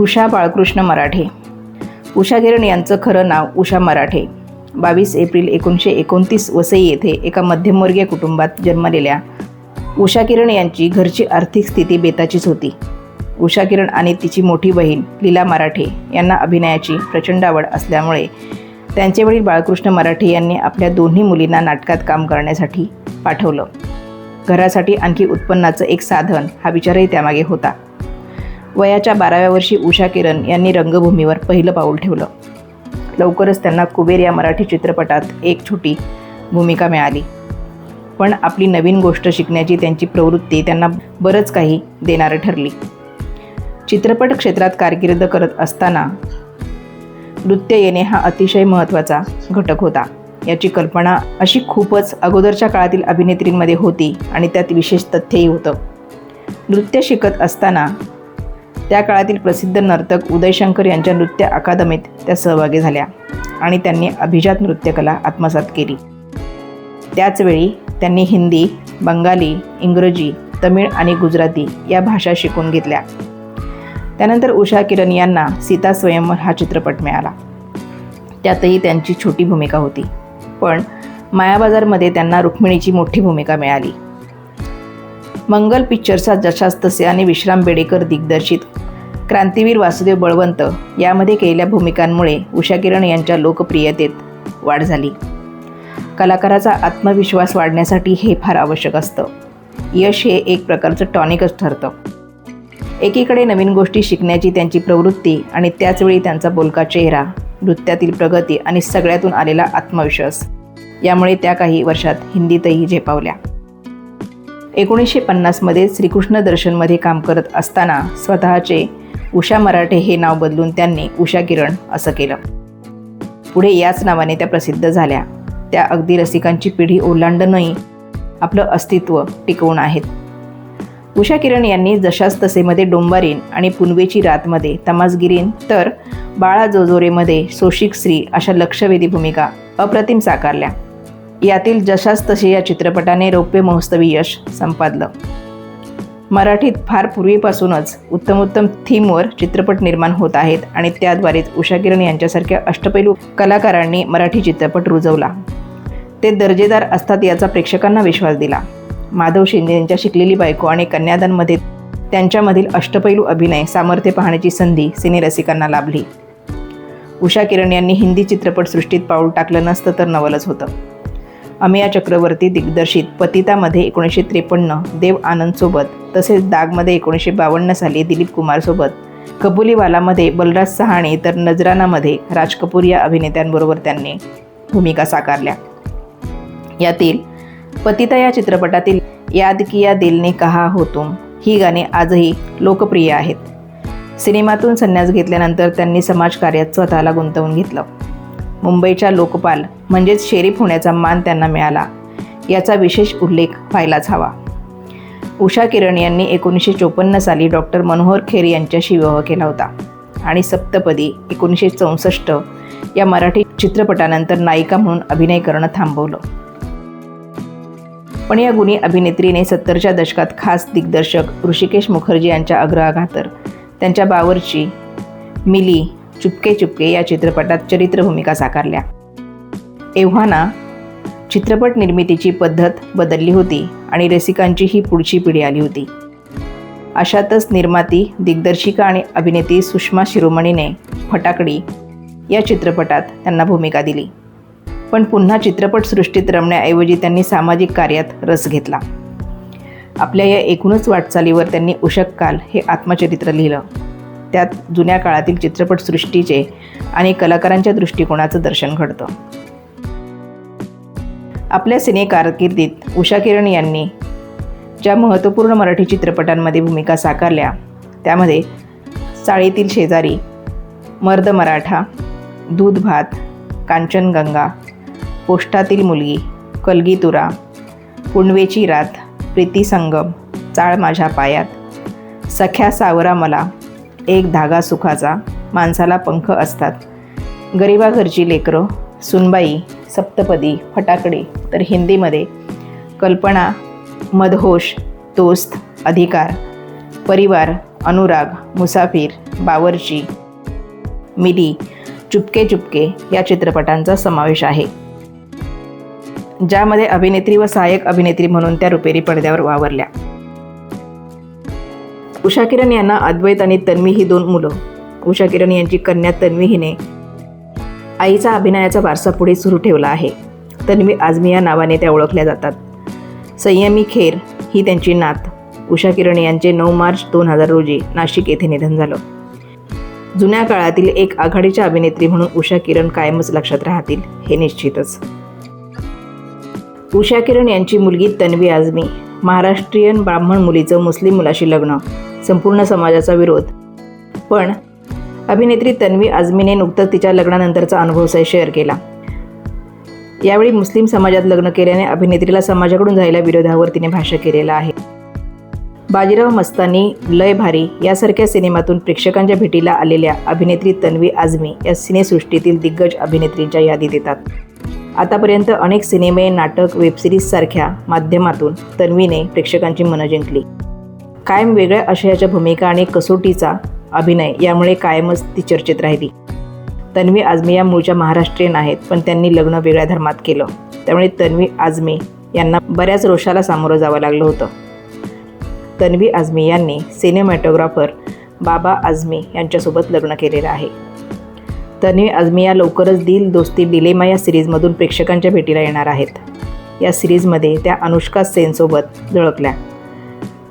उषा बाळकृष्ण मराठे. उषा किरण यांचं खरं नाव उषा मराठे. बावीस एप्रिल एकोणीसशे एकोणतीस वसई येथे एका मध्यमवर्गीय कुटुंबात जन्मलेल्या उषा किरण यांची घरची आर्थिक स्थिती बेताचीच होती. उषा किरण आणि तिची मोठी बहीण लीला मराठे यांना अभिनयाची प्रचंड आवड असल्यामुळे त्यांचे वडील बाळकृष्ण मराठे यांनी आपल्या दोन्ही मुलींना नाटकात काम करण्यासाठी पाठवलं. घरासाठी आणखी उत्पन्नाचं एक साधन हा विचारही त्यामागे होता. वयाच्या बाराव्या वर्षी उषा किरण यांनी रंगभूमीवर पहिलं पाऊल ठेवलं. लवकरच त्यांना कुबेर या मराठी चित्रपटात एक छोटी भूमिका मिळाली. पण आपली नवीन गोष्ट शिकण्याची त्यांची प्रवृत्ती त्यांना बरंच काही देणारं ठरली. चित्रपट क्षेत्रात कारकीर्द करत असताना नृत्य येणे हा अतिशय महत्त्वाचा घटक होता. याची कल्पना अशी खूपच अगोदरच्या काळातील अभिनेत्रींमध्ये होती आणि त्यात विशेष तथ्यही होतं. नृत्य शिकत असताना त्या काळातील प्रसिद्ध नर्तक उदयशंकर यांच्या नृत्य अकादमीत त्या सहभागी झाल्या आणि त्यांनी अभिजात नृत्यकला आत्मसात केली. त्याचवेळी त्यांनी हिंदी बंगाली इंग्रजी तमिळ आणि गुजराती या भाषा शिकून घेतल्या. त्यानंतर उषा किरण यांना सीता स्वयंवर हा चित्रपट मिळाला. त्यातही त्यांची छोटी भूमिका होती. पण मायाबाजारमध्ये त्यांना रुक्मिणीची मोठी भूमिका मिळाली. मंगल पिक्चरचा जशास तसे आणि विश्राम बेडेकर दिग्दर्शित. क्रांतीवीर वासुदेव बळवंत यामध्ये केलेल्या भूमिकांमुळे उषा किरण यांच्या लोकप्रियतेत वाढ झाली. कलाकाराचा आत्मविश्वास वाढण्यासाठी हे फार आवश्यक असतं. यश हे एक प्रकारचं टॉनिकच ठरतं. एकीकडे नवीन गोष्टी शिकण्याची त्यांची प्रवृत्ती आणि त्याचवेळी त्यांचा बोलका चेहरा नृत्यातील प्रगती आणि सगळ्यातून आलेला आत्मविश्वास. यामुळे त्या काही वर्षात हिंदीतही झेपावल्या. एकोणीसशे पन्नासमध्ये श्रीकृष्ण दर्शनमध्ये काम करत असताना स्वतःचे उषा मराठे हे नाव बदलून त्यांनी उषा किरण असं केलं. पुढे याच नावाने त्या प्रसिद्ध झाल्या. त्या अगदी रसिकांची पिढी ओलांडूनही आपलं अस्तित्व टिकवून आहेत. उषा किरण यांनी जशास तसेमध्ये डोंबारीन आणि पुनवेची रातमध्ये तमासगिरीन तर बाळा जोजोरेमध्ये सोशिक स्त्री अशा लक्षवेधी भूमिका अप्रतिम साकारल्या. यातील जशास तसे या चित्रपटाने रौप्य महोत्सवी यश संपादलं. मराठीत फार पूर्वीपासूनच उत्तमोत्तम थीमवर चित्रपट निर्माण होत आहेत आणि त्याद्वारेच उषा किरण यांच्यासारख्या अष्टपैलू कलाकारांनी मराठी चित्रपट रुजवला. ते दर्जेदार असतात याचा प्रेक्षकांना विश्वास दिला. माधव शिंदे यांच्या शिकलेली बायको आणि कन्यादानमध्ये त्यांच्यामधील अष्टपैलू अभिनय सामर्थ्य पाहण्याची संधी सिनेरसिकांना लाभली. उषा किरण यांनी हिंदी चित्रपटसृष्टीत पाऊल टाकलं नसतं तर नवलच होतं. अमिया चक्रवर्ती दिग्दर्शित पतितामध्ये एकोणीसशे त्रेपन्न देव आनंदसोबत तसेच दागमध्ये एकोणीसशे बावन्न साली दिलीप कुमारसोबत कबुलीवालामध्ये बलराज सहाणे तर नजरानामध्ये राज कपूर या अभिनेत्यांबरोबर त्यांनी भूमिका साकारल्या. यातील पतिता या चित्रपटातील याद किया दिलने कहा हो तुम ही गाणी आजही लोकप्रिय आहेत. सिनेमातून संन्यास घेतल्यानंतर त्यांनी समाजकार्यात स्वतःला गुंतवून घेतलं. मुंबईच्या लोकपाल म्हणजेच शेरीफ होण्याचा मान त्यांना मिळाला. याचा विशेष उल्लेख व्हायलाच हवा. उषा किरण यांनी एकोणीसशे चोपन्न साली डॉक्टर मनोहर खेर यांच्याशी विवाह केला होता. आणि सप्तपदी एकोणीसशे चौसष्ट या मराठी चित्रपटानंतर नायिका म्हणून अभिनय करणं थांबवलं. पण या गुणी अभिनेत्रीने सत्तरच्या दशकात खास दिग्दर्शक ऋषिकेश मुखर्जी यांच्या आग्रहाघातर त्यांच्या बावरची मिली चुपके चुपके या चित्रपटात चरित्र भूमिका तेव्हा एव्हाना चित्रपट निर्मितीची पद्धत बदलली होती आणि रसिकांची ही पुढची पिढी आली होती. अशातच निर्माती दिग्दर्शिका आणि अभिनेत्री सुषमा शिरोमणीने फटाकडी या चित्रपटात त्यांना भूमिका दिली. पण पुन्हा चित्रपटसृष्टीत रमण्याऐवजी त्यांनी सामाजिक कार्यात रस घेतला. आपल्या या एकूणच वाटचालीवर त्यांनी उषक काल हे आत्मचरित्र लिहिलं. त्यात जुन्या काळातील चित्रपटसृष्टीचे आणि कलाकारांच्या दृष्टिकोनाचं दर्शन घडतं. आपल्या सिने कारकिर्दीत उषा किरण यांनी ज्या महत्त्वपूर्ण मराठी चित्रपटांमध्ये भूमिका साकारल्या त्यामध्ये चाळीतील शेजारी मर्द मराठा दूध भात कांचनगंगा पोष्टातील मुलगी कलगीतुरा पुणवेची रात प्रीती संगम चाळ माझ्या पायात सख्या सावरा मला एक धागा सुखाचा माणसाला पंख असतात गरिबाघरची लेकरं सुनबाई सप्तपदी फटाकडे तर हिंदीमध्ये कल्पना मदहोश दोस्त अधिकार परिवार अनुराग मुसाफिर बावरची मिली चुपके चुपके या चित्रपटांचा समावेश आहे. ज्यामध्ये अभिनेत्री व सहाय्यक अभिनेत्री म्हणून त्या रुपेरी पडद्यावर वावरल्या. उषा किरण यांना अद्वैत आणि तन्वी ही दोन मुलं. उषा किरण यांची कन्या तन्वी हिने आईचा अभिनयाचा वारसा पुढे सुरू ठेवला आहे. तन्वी आझमी या नावाने त्या ओळखल्या जातात. संयमी खेर ही त्यांची नात. उषा किरण यांचे नऊ मार्च दोन हजार रोजी नाशिक येथे निधन झालं. जुन्या काळातील एक आघाडीच्या अभिनेत्री म्हणून उषा किरण कायमच लक्षात राहतील हे निश्चितच. उषा किरण यांची मुलगी तन्वी आझमी महाराष्ट्रीयन ब्राह्मण मुलीचं मुस्लिम मुलाशी लग्न संपूर्ण समाजाचा विरोध. पण अभिनेत्री तन्वी आझमीने नुकतंच तिच्या लग्नानंतरचा अनुभव शेअर केला. यावेळी मुस्लिम समाजात लग्न केल्याने अभिनेत्रीला समाजाकडून झालेल्या विरोधावर तिने भाष्य केलेलं आहे. बाजीराव मस्तानी लय भारी यासारख्या सिनेमातून प्रेक्षकांच्या भेटीला आलेल्या अभिनेत्री तन्वी आझमी या सिनेसृष्टीतील दिग्गज अभिनेत्रींच्या यादीत येतात आतापर्यंत अनेक सिनेमे नाटक वेबसिरीजसारख्या माध्यमातून तन्वीने प्रेक्षकांची मनं जिंकली. कायम वेगळ्या आशयाच्या भूमिका आणि कसोटीचा अभिनय यामुळे कायमच ती चर्चेत राहिली. तन्वी आझमी या मूळच्या महाराष्ट्रीयन आहेत पण त्यांनी लग्न वेगळ्या धर्मात केलं. त्यामुळे तन्वी आझमी यांना बऱ्याच रोषाला सामोरं जावं लागलं होतं. तन्वी आझमी यांनी सिनेमॅटोग्राफर बाबा आझमी यांच्यासोबत लग्न केलेलं आहे. तन्वी आझमी या लवकरच दिल दोस्ती डिलेमा या सिरीजमधून प्रेक्षकांच्या भेटीला येणार आहेत. या सिरीजमध्ये त्या अनुष्का सेनसोबत झळकल्या.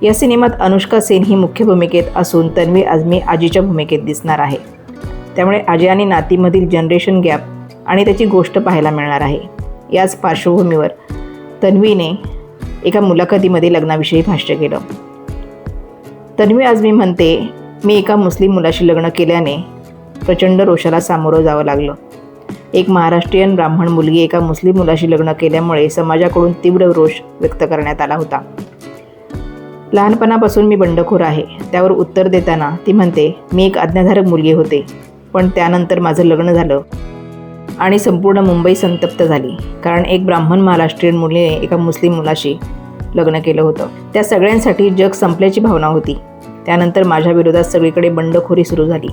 या सिनेमात अनुष्का सेन ही मुख्य भूमिकेत असून तन्वी आझमी आजीच्या भूमिकेत दिसणार आहे. त्यामुळे आजी आणि नातीमधील जनरेशन गॅप आणि त्याची गोष्ट पाहायला मिळणार आहे. याच पार्श्वभूमीवर तन्वीने एका मुलाखतीमध्ये लग्नाविषयी भाष्य केलं. तन्वी आझमी म्हणते मी एका मुस्लिम मुलाशी लग्न केल्याने प्रचंड रोषाला सामोरं जावं लागलं. एक महाराष्ट्रीयन ब्राह्मण मुलगी एका मुस्लिम मुलाशी लग्न केल्यामुळे समाजाकडून तीव्र रोष व्यक्त करण्यात आला होता. लहानपणापासून मी बंडखोर आहे. त्यावर उत्तर देताना ती म्हणते मी एक आज्ञाधारक मुलगी होते. पण त्यानंतर माझं लग्न झालं आणि संपूर्ण मुंबई संतप्त झाली. कारण एक ब्राह्मण महाराष्ट्रीयन मुलीने एका मुस्लिम मुलाशी लग्न केलं होतं. त्या सगळ्यांसाठी जग संपल्याची भावना होती. त्यानंतर माझ्या विरोधात सगळीकडे बंडखोरी सुरू झाली.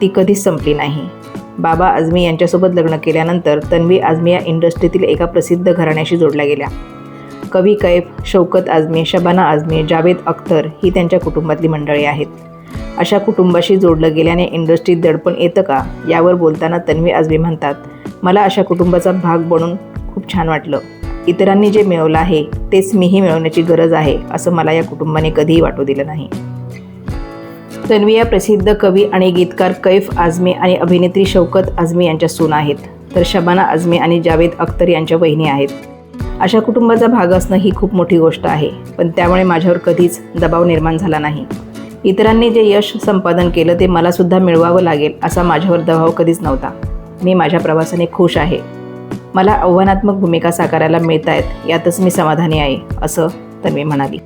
ती कधीच संपली नाही. बाबा आझमी यांच्यासोबत लग्न केल्यानंतर तन्वी आझमी या इंडस्ट्रीतील एका प्रसिद्ध घराण्याशी जोडल्या गेल्या. कवी कैफ शौकत आझमी शबाना आझमी जावेद अख्तर ही त्यांच्या कुटुंबातली मंडळी आहेत. अशा कुटुंबाशी जोडलं गेल्याने इंडस्ट्रीत दडपण येतं का यावर बोलताना तन्वी आझमी म्हणतात मला अशा कुटुंबाचा भाग बनून खूप छान वाटलं. इतरांनी जे मिळवलं आहे तेच मीही मिळवण्याची गरज आहे असं मला या कुटुंबाने कधीही वाटू दिलं नाही. तन्वी या प्रसिद्ध कवी आणि गीतकार कैफ आझमी आणि अभिनेत्री शौकत आझमी यांच्या सून आहेत. तर शबाना आझमी आणि जावेद अख्तर यांच्या बहिणी आहेत. अशा कुटुंबाचा भाग असणं ही खूप मोठी गोष्ट आहे. पण त्यामुळे माझ्यावर कधीच दबाव निर्माण झाला नाही. इतरांनी जे यश संपादन केलं ते मलासुद्धा मिळवावं लागेल असा माझ्यावर दबाव कधीच नव्हता. मी माझ्या प्रवासाने खुश आहे. मला आव्हानात्मक भूमिका साकारायला मिळत आहेत यातच मी समाधानी आहे असं तन्वी म्हणाली.